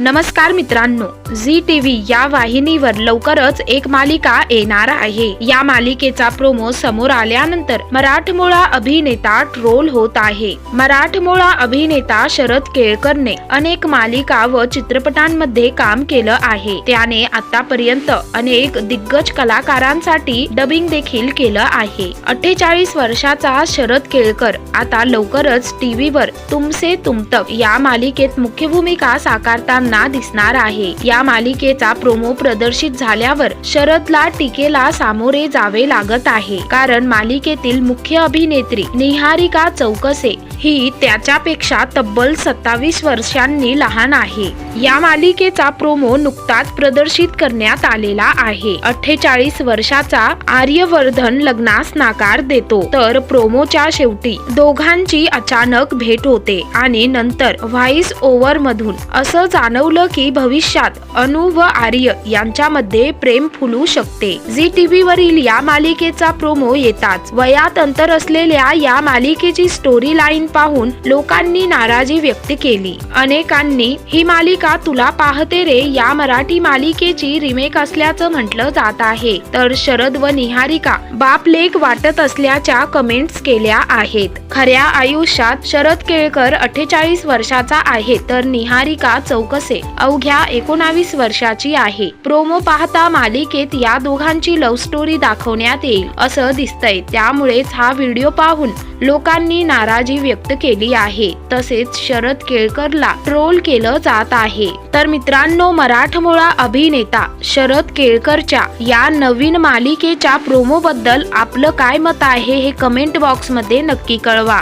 नमस्कार मित्रांनो Zee T V या वाहिनीवर लवकरच एक मालिका येणार आहे. या मालिकेचा प्रोमो समोर आल्यानंतर मराठमोळा अभिनेता ट्रोल होत आहे. मराठमोळा अभिनेता शरद केळकरने अनेक मालिका व चित्रपटांमध्ये काम केलं आहे. त्याने आतापर्यंत अनेक दिग्गज कलाकारांसाठी डबिंग देखील केलं आहे. अठ्ठेचाळीस वर्षाचा शरद केळकर आता लवकरच टीव्हीवर तुमसे तुमतक या मालिकेत मुख्य भूमिका साकारताना दिसणार आहे. या मालिकेचा प्रोमो प्रदर्शित झाल्यावर शरदला टीकेला सामोरे जावे लागत आहे. कारण मालिकेतील मुख्य अभिनेत्री निहारिका चौकसे ही त्याच्यापेक्षा तब्बल सत्तावीस वर्षांनी लहान आहे. या मालिकेचा प्रोमो नुकताच प्रदर्शित करण्यात आलेला आहे. अठ्ठेचाळीस वर्षाचा आर्यवर्धन लग्नास नाकार देतो. तर प्रोमोच्या शेवटी दोघांची अचानक भेट होते आणि नंतर व्हॉइस ओव्हर मधून असं जाणवलं की भविष्यात अनु व आर्य यांच्यामध्ये प्रेम फुलू शकते. झी टीव्ही वरील या मालिकेचा प्रोमो येताच वयात अंतर असलेल्या या मालिकेची स्टोरी लाईन पाहून लोकांनी नाराजी व्यक्त केली. अनेकांनी ही मालिका तुला पाहते रे या मराठी मालिकेची रिमेक असल्याचं म्हटलं जात आहे तर शरद व निहारिका बाप लेक वाटत असल्याच्या कमेंट्स केल्या आहेत. खऱ्या आयुष्यात शरद केळकर अठ्ठेचाळीस वर्षाचा आहे तर निहारिका चौकस अवघ्या एकोणावीस वर्षाची आहे. प्रोमो पाहता मालिकेत या दोघांची लव्ह स्टोरी दाखवण्यात येईल असं दिसतंय. त्यामुळेच हा व्हिडिओ पाहून लोकांनी नाराजी व्यक्त केली आहे. तसेच शरद केळकरला ट्रोल केलं जात आहे. तर मित्रांनो मराठमोळा अभिनेता शरद केळकरच्या या नवीन मालिकेच्या प्रोमो बद्दल आपलं काय मत आहे हे कमेंट बॉक्समध्ये नक्की कळवा.